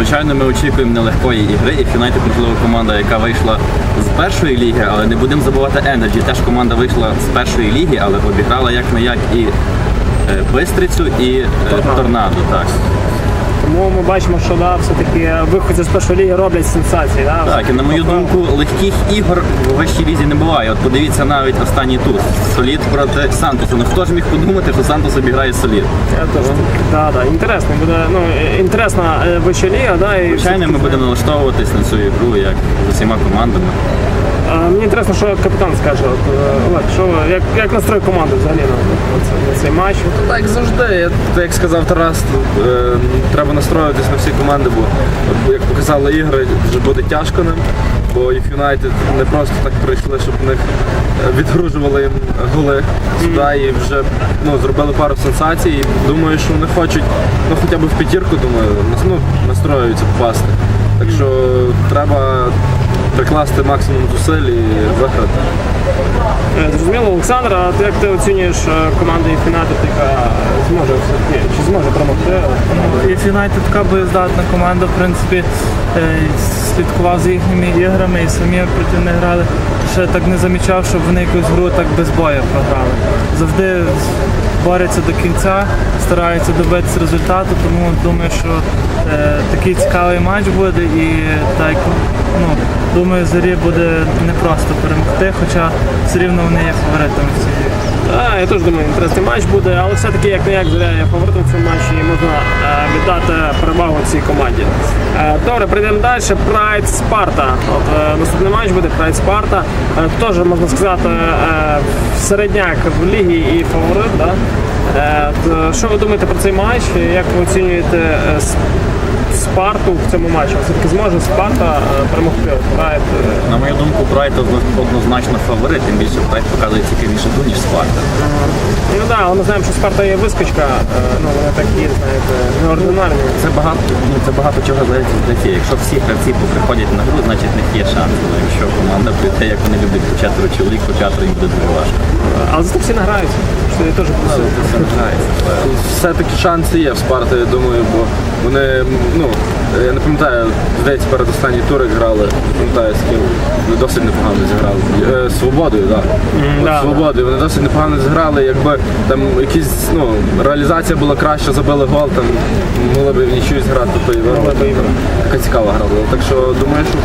Звичайно, ми очікуємо нелегкої ігри, і Юнайтед, можливо, команда, яка вийшла з першої ліги, але не будемо забувати Energy. Теж команда вийшла з першої ліги, але обіграла як не як і е, Бистрицю, і е, Торнадо. Так. Тому ми бачимо, що да, все-таки виходці з першої ліги роблять сенсації. Да? Так, і на мою думку, легких ігор в вищій лізі не буває. От подивіться навіть останній тур. Солід проти Сантосу. Ну хто ж міг подумати, що Сантос обіграє Солід? Я теж да, да, інтересно буде. Ну інтересна е, вища ліга, да, і Звичайно, ми будемо налаштовуватись на цю ігру, як з усіма командами. Мені інтересно, що капітан скаже. От, е, Олег, що як, як настрой команди взагалі на, цей- матч? Так завжди, як сказав Тарас, е, треба настроюватись на всі команди, бо як показали ігри, вже буде тяжко нам. Бо їх Юнайтед не просто так прийшли, щоб в них е, відгружували їм голи сюди і вже ну, зробили пару сенсацій. Думаю, що вони хочуть ну, хоча б в п'ятірку, думаю, ну, настроюються попасти. Так що треба прикласти максимум зусиль і виграти. Е, Зрозуміло, Олександр, а ти як ти оцінюєш е, команду Юнайтед, яка зможе все-таки, чи зможе? If United така боєздатна команда, в принципі, е, слідкував за їхніми іграми і самі проти них грали. Ще так не замічав, щоб вони якусь гру так без бою програли. Завжди борються до кінця, стараються добитися результату, тому думаю, що е, такий цікавий матч буде і так, ну, думаю, зорі буде непросто перемогти, хоча все рівно вони є фаворитами в цій. Так, я теж думаю, інтересний матч буде, але все-таки як не як зоря є фаворитом в цьому матчі і можна е, віддати перевагу цій команді. Е, добре, прийдемо далі. Прайд Спарта. От е, наступний матч буде Прайд Спарта. Е, теж можна сказати е, середняк в лігі і фаворит. Да? Е, що ви думаєте про цей матч? Як ви оцінюєте е, Спарту в цьому матчі? Все-таки зможе Спарта е, перемогти Прайд? е, На мою думку, Прайд однозначно фаворит, тим більше Прайд показує цікавіше гру, ніж Спарта. Ну так, але ми знаємо, що Спарта є вискочка, ну вони такі, знаєте, неординарні. Це багато, ну, це багато чого залежить від гравців. Якщо всі гравці приходять на гру, значить в них є шанс. Але якщо команда прийде, як вони люблять по четверо чоловік, по п'ятеро їм буде дуже важко. Але зато всі награються. Що теж плюсую. Все-таки шанси є в Спарти, я думаю, бо вони, ну, я не пам'ятаю, здається, перед останній тур як грали, не пам'ятаю з ким, вони досить непогано зіграли. Е, свободою, так. да, да. свободою. Вони досить непогано зіграли, якби там якісь, ну, реалізація була краща, забили гол, там могли б в нічию зіграти, то і виграли. Така цікава гра була. Так що думаю, що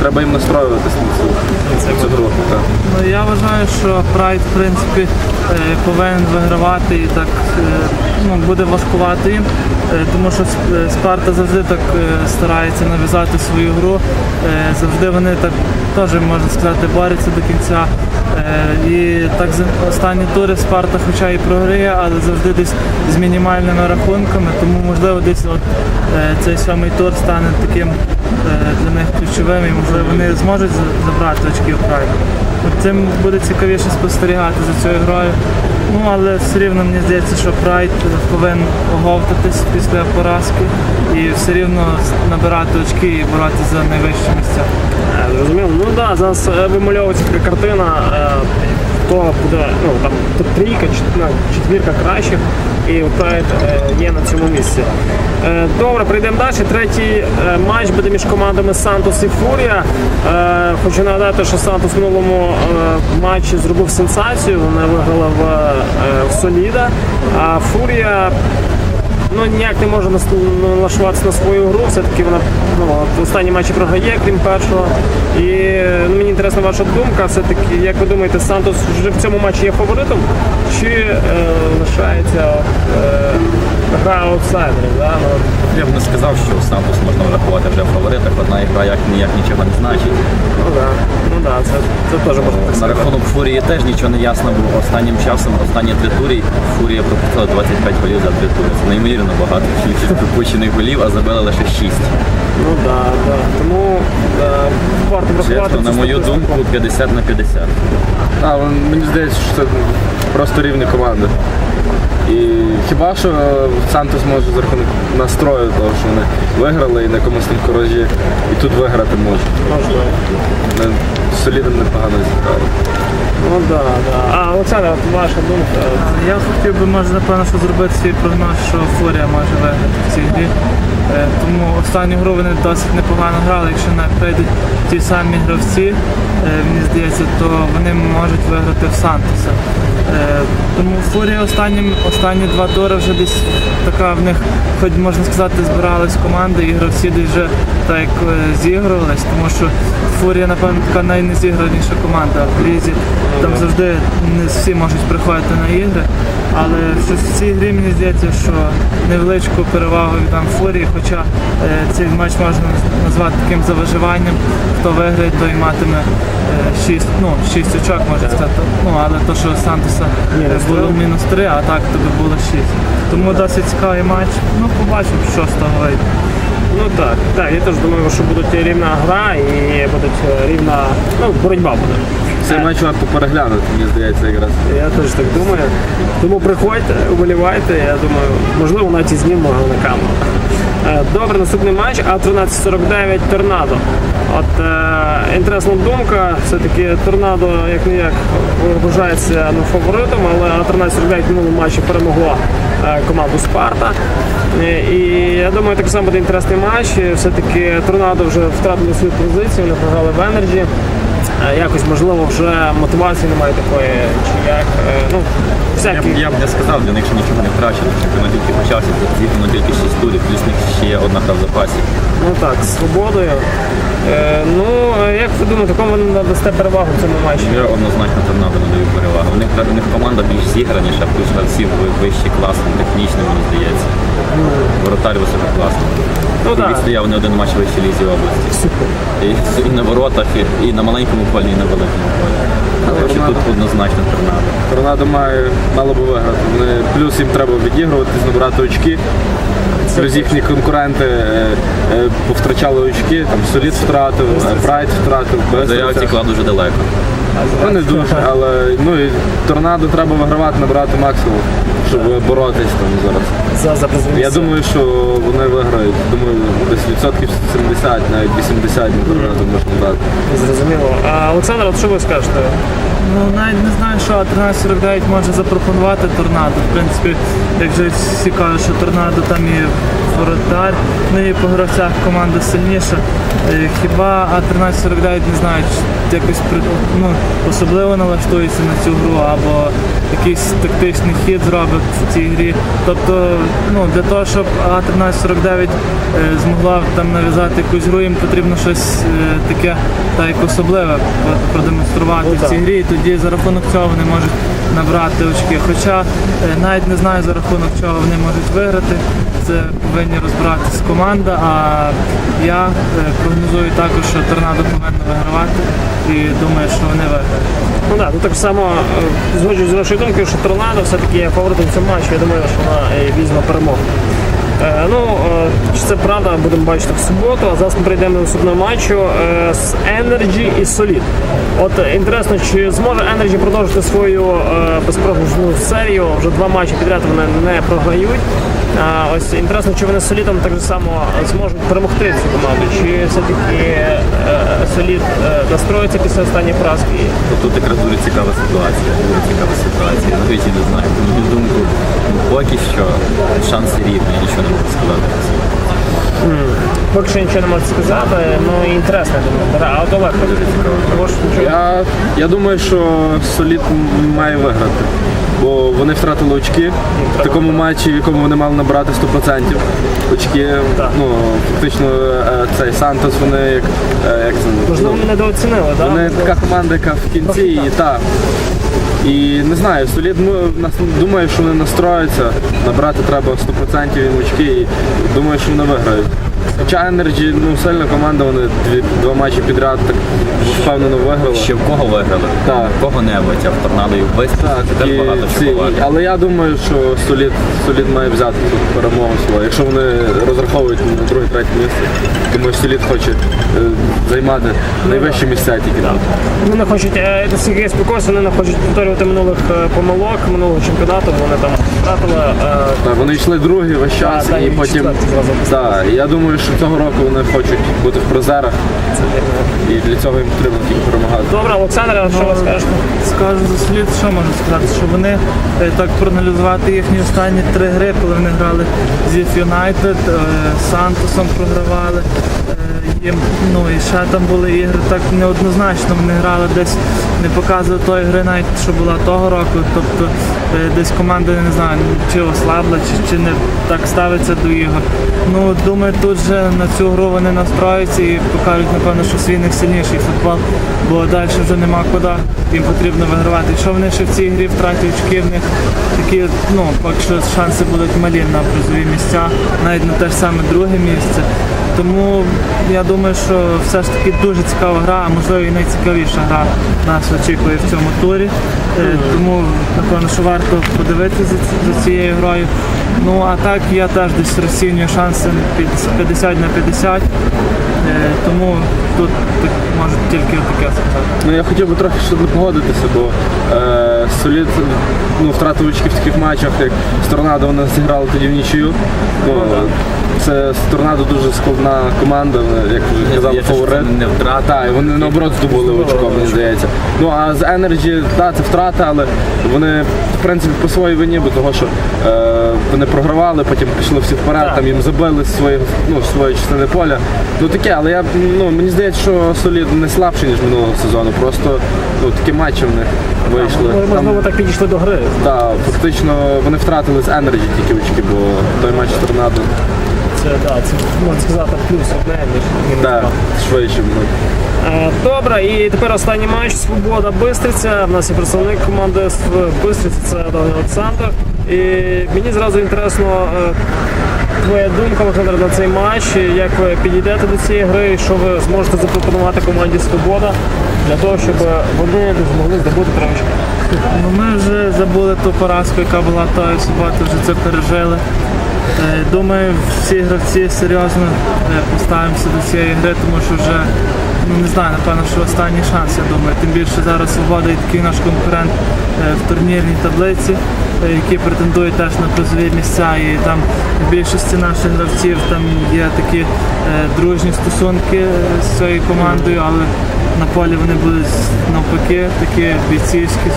треба їм настроюватися на цю, цю гру. Так. Ну, я вважаю, що Прайд, в принципі, е, повинен вигравати і так е, ну, буде важкувати їм, тому що е, Спарта завжди так е, старається нав'язати свою гру. Е, Завжди вони так теж можна сказати борються до кінця. Е, І так останні тури Спарта, хоча і програє, але завжди десь з мінімальними рахунками, тому можливо десь от, е, цей сьомий тур стане таким е, для них ключовим і можливо вони зможуть забрати очки в Прайду. Цим буде цікавіше спостерігати за цією грою. Ну але все рівно мені здається, що Прайд повинен оговтатись після поразки і все рівно набирати очки і боротися за найвищі місця. Е, Зрозуміло. Ну так, да, зараз е, вимальовується така картина, е, хто буде, ну там трійка, четвірка кращих, і е, є на цьому місці. Е, Добре, прийдемо далі. Третій е, матч буде між командами Сантос і Фурія. Хочу нагадати, що Сантос в минулому матчі зробив сенсацію. Вони виграли в, Соліда, а Фурія ну ніяк не може нас- налаштуватися на свою гру. Все-таки вона ну, в останній матчі програє, крім першого. І ну, мені інтересна ваша думка. Все-таки, як ви думаєте, Сантос вже в цьому матчі є фаворитом? Чи е, лишається гра аутсайдерів? Да? Ну, Я б не сказав, що Сантос можна врахувати вже в фаворитах. Одна ігра як ніяк нічого не значить. ну да, ну да, це, це теж можна так На сказати. рахунок Фурії теж нічого не ясно було. Останнім часом, останні три тури, Фурія пропустила 25 голів за три тури. Це неймовірно багато кількість пропущених голів, а забили лише 6. Ну да, да. Тому е, варто врахувати. Чесно, на цю мою статистику. думку, 50 на 50. А, мені здається, що це просто рівні команди. І хіба що Сантос може за рахунок настрою, того, що вони виграли і на якомусь там коражі, і тут виграти можуть. Можливо. Вони солідно непогано зіграли. Ну да, да. А Олександр, от ваша думка. Я хотів би, може, напевно, що зробити свій прогноз, що Фурія може виграти в цій грі. Е, Тому останню гру вони досить непогано грали. Якщо не прийдуть ті самі гравці, е, мені здається, то вони можуть виграти в Сантоса. Е, Тому Фурія останні, останні два тури вже десь така в них, хоч можна сказати, збиралась команда, і гравці десь вже так е, зігрувались, тому що Фурія, напевно, така найнезіграніша команда в лізі. Там завжди не всі можуть приходити на ігри. Але щось в цій грі мені здається, що невеличку перевагу віддам Фурії, хоча е, цей матч можна назвати таким за виживанням. Хто виграє, той матиме 6, ну, 6 очок, можна сказати. Ну, але то, що Сантоса е, було мінус 3, а так тобі було 6. Тому досить цікавий матч. Ну, побачимо, що з того вийде. Ну так, так, я теж думаю, що буде рівна гра і буде рівна ну, боротьба буде. Цей матч варто переглянути, мені здається, якраз. Я теж так думаю. Тому приходьте, вболівайте. Я думаю, можливо, навіть і знімемо на камеру. Е, Добре, наступний матч А1349 Торнадо. От е, інтересна думка, все-таки Торнадо як не як вважається ну, фаворитом, але А1349 в минулому матчі перемогла е, команду Спарта. Е, І я думаю, так само буде інтересний матч. Все-таки Торнадо вже втратили свою позицію, вони програли в Енерджі. Е, Якось можливо вже мотивації немає такої, чи як. е, Ну, Я б, всякі. я б не сказав, для них ще нічого не втрачено. Чемпіонат тільки почався, зіграно тільки 6 турів, плюс них ще є одна та в запасі. Ну так, з свободою. Е, ну, як ви думаєте, кому ви надасте перевагу в цьому матчі? Я однозначно торнадо надаю перевагу. У них, у них команда більш зіграніша, плюс гравці ви- вищий клас, технічний, мені здається. Воротар висококласний. Ну так. Відстояв не один матч вищій лізі області. І, і на воротах, і, і на маленькому полі, і на великому полі. Що тут однозначно торнадо. Торнадо має мало би виграти. Вони, плюс їм треба відігруватись, набирати очки. Плюс їхні конкуренти е, е, повтрачали очки, там Солід втратив, Прайд втратив, Заявці клад дуже далеко. Ну не дуже, але ну і торнадо треба вигравати, набирати максимум, щоб боротись там зараз. За, за Я думаю, що вони виграють. Думаю, десь відсотків 70, навіть 80 на можна дати. Зрозуміло. А Олександр, от що ви скажете? Ну, навіть не знаю, що А1349 може запропонувати торнадо. В принципі, як вже всі кажуть, що торнадо там і воротар, ну і по гравцях команда сильніша. Е, Хіба А1349 не знаю, якось ну, особливо налаштується на цю гру або якийсь тактичний хід зробить в цій грі. Тобто, ну, для того, щоб А1349 е, змогла там нав'язати якусь гру, їм потрібно щось е, таке так, як особливе продемонструвати Ну, в цій грі, тоді за рахунок цього вони можуть набрати очки. Хоча е, навіть не знаю за рахунок чого вони можуть виграти. Це повинні розбиратися команда. А я е, прогнозую також, що торнадо повинна вигравати і думаю, що вони виграють. Ну так, ну так само е, згоджуюсь з вашою думкою, що Торнадо все-таки є фаворитом в цьому матчі. Я думаю, що вона візьме перемогу. Е, ну, е, чи це правда, будемо бачити в суботу. А зараз ми прийдемо до наступного матчу е, з Energy і Solid. От інтересно, чи зможе Energy продовжити свою е, серію. Вже два матчі підряд вони не програють. Ось інтересно, чи вони з Солідом так само зможуть перемогти цю команду, чи все-таки е, Солід е, настроїться після останньої поразки. То тут якраз дуже цікава ситуація. Дуже цікава ситуація. Навіть і не знаю. На мою думку, ну, поки що шанси рівні, нічого не можу сказати. Поки що нічого не можу сказати, ну і інтересно, думаю. А от Олег, можеш? Я, я думаю, що Солід має виграти. Бо вони втратили очки в такому матчі, в якому вони мали набрати 100% очки. Так. Ну, фактично е, цей Сантос, вони як, е, як це, Можливо, ну, недооцінили, так? вони така команда, яка в кінці і так. І не знаю, Солід ну, нас думаю, що вони настроються, набрати треба 100% їм очки і думаю, що вони виграють. Хоча Energy, ну сильна команда, вони дві, два матчі підряд так впевнено виграли. Ще в кого виграли? Так. Кого-небудь, а в торнадо і в Бистрі Так, це теж і багато ці- чого варто. але я думаю, що Солід, Солід має взяти тут перемогу свою. Якщо вони розраховують на друге, третє місце, думаю, Солід хоче е, займати найвищі місця тільки там. Вони хочуть, е, наскільки я спілкуюся, вони не хочуть повторювати минулих е, помилок, минулого чемпіонату, бо вони там втратили. е, Так, вони йшли другі весь час та, і і потім. четверті зразу. Так, я думаю, думаю, що цього року вони хочуть бути в призерах. І для цього їм потрібно тільки перемагати. Добре, Олександр, що ви скажете? Скажу за слід, що можу сказати, що вони е, так проаналізувати їхні останні три гри, коли вони грали з Юнайтед, United, Сантосом програвали. Ну і ще там були ігри так неоднозначно. Вони грали десь, не показували тої гри, навіть що була того року. Тобто е, десь команда не знаю, чи ослабла, чи, чи не так ставиться до ігор. Ну думаю, тут же на цю гру вони настроюються і покажуть, напевно, що свій найсильніший футбол, бо далі вже нема куди. Їм потрібно вигравати. Якщо вони ще в цій грі втратять очки, в них такі, ну, поки що шанси будуть малі на призові місця, навіть на те ж саме друге місце. Тому я думаю, що все ж таки дуже цікава гра, а можливо і найцікавіша гра нас очікує в цьому турі. Е, Тому напевно, що варто подивитися за, за цією грою. Ну а так я теж десь розцінюю шанси 50 на 50. Е, Тому тут так, можу тільки таке сказати. Ну я хотів би трохи щоб не погодитися, бо е, солід ну, втратив очки в таких матчах, як з Торнадо вони зіграли тоді в нічию. Ну, це з Торнадо дуже складна команда, як вже казав, фаворит. не втрата. Так, вони наоборот здобули очко, мені здається. Ну а з Energy, так, це втрата, але вони в принципі по своїй вині, бо того, що е, вони програвали, потім пішли всі вперед, Так. там їм забили з своєї, ну, з своєї частини поля. Ну таке, але я ну мені здається, що солід не слабший, ніж минулого сезону. Просто ну, такі матчі в них вийшли. Ми, Там, можливо, так підійшли до гри. та, фактично вони втратили з Energy тільки очки, бо той матч з торнадо Це, да, це можна сказати плюс одне, ніж мінус да, два. швидше. Ну. Е, Добре, і тепер останній матч Свобода Бистриця. В нас є представник команди з Бистриці, це Данило Олександр. І мені зразу інтересно е, твоя думка, Олександр, на цей матч. Як ви підійдете до цієї гри, що ви зможете запропонувати команді Свобода для того, щоб вони змогли здобути три очки? Ну, ми вже забули ту поразку, яка була тої суботи, вже це пережили. Е, Думаю, всі гравці серйозно е, поставимося до цієї гри, тому що вже ну не знаю, напевно, що останній шанс, я думаю. Тим більше зараз свобода і такий наш конкурент е, в турнірній таблиці, який які претендують теж на призові місця. І там в більшості наших гравців там є такі е, дружні стосунки е, з цією командою, але на полі вони будуть навпаки такі бійцівські.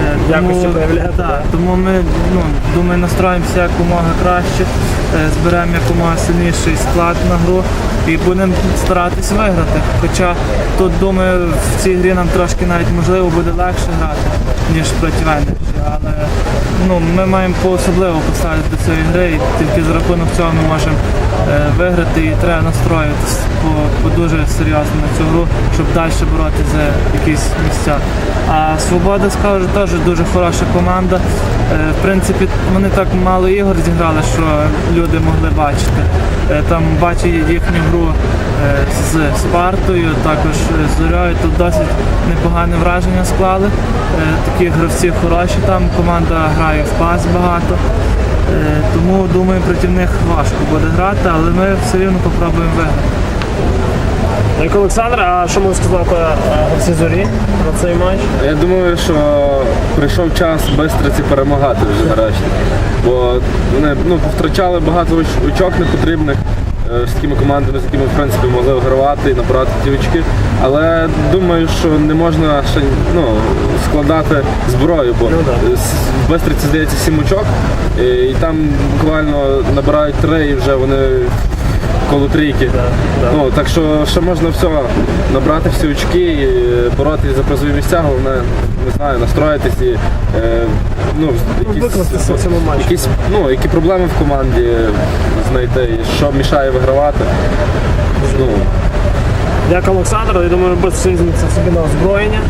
Е, Якості проявляти, так, тому ми ну, думаю, настроїмося якомога краще, е, зберемо якомога сильніший склад на гру і будемо старатись виграти. Хоча тут, думаю, в цій грі нам трошки навіть можливо буде легше грати, ніж проти Венерджі. Але ну, ми маємо по-особливо поставити до цієї гри і тільки за рахунок цього ми можемо е, виграти і треба настроїтись по, по дуже серйозно на цю гру, щоб далі боротися за якісь місця. А Свобода, скажу, теж дуже хороша команда. Е, В принципі, вони так мало ігор зіграли, що люди могли бачити. Е, Там бачу їхню гру е, з Спартою, також з Зорьою. Тут досить непогане враження склали. Такі гравці хороші там, команда грає в пас багато. Тому думаю, проти них важко буде грати, але ми все рівно попробуємо виграти. Як Олександр, а що можу сказати е, гравці зорі на цей матч? Я думаю, що прийшов час бистриці перемагати вже нарешті. Бо вони ну, втрачали багато очок непотрібних е, з такими командами, з якими в принципі могли вигравати і набрати ті очки. Але думаю, що не можна ще ну, складати зброю, бо Ну в Бистриці здається сім очок, і там буквально набирають три і вже вони коло трійки. да. Ну, так що ще можна все набрати всі очки і боротися за призові місця, головне, не знаю, настроїтись і е, ну, якісь, викластися в цьому матчі. якісь, ну, які проблеми в команді знайти, і що мішає вигравати. Ну, Дякую, Олександр. Я думаю, без візьметься собі на озброєння.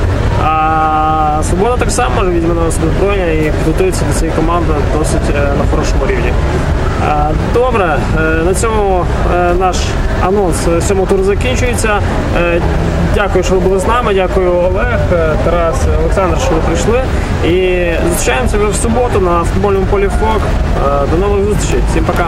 А Свобода так само візьме на себе і підготується до цієї команди досить е, на хорошому рівні. Добре, е, на цьому е, наш анонс сьомого туру закінчується. Дякую, що ви були з нами. Дякую Олег, Тарас, Олександр, що ви прийшли. І зустрічаємося вже в суботу на футбольному полі ФОК. До нових зустрічей. Всім пока.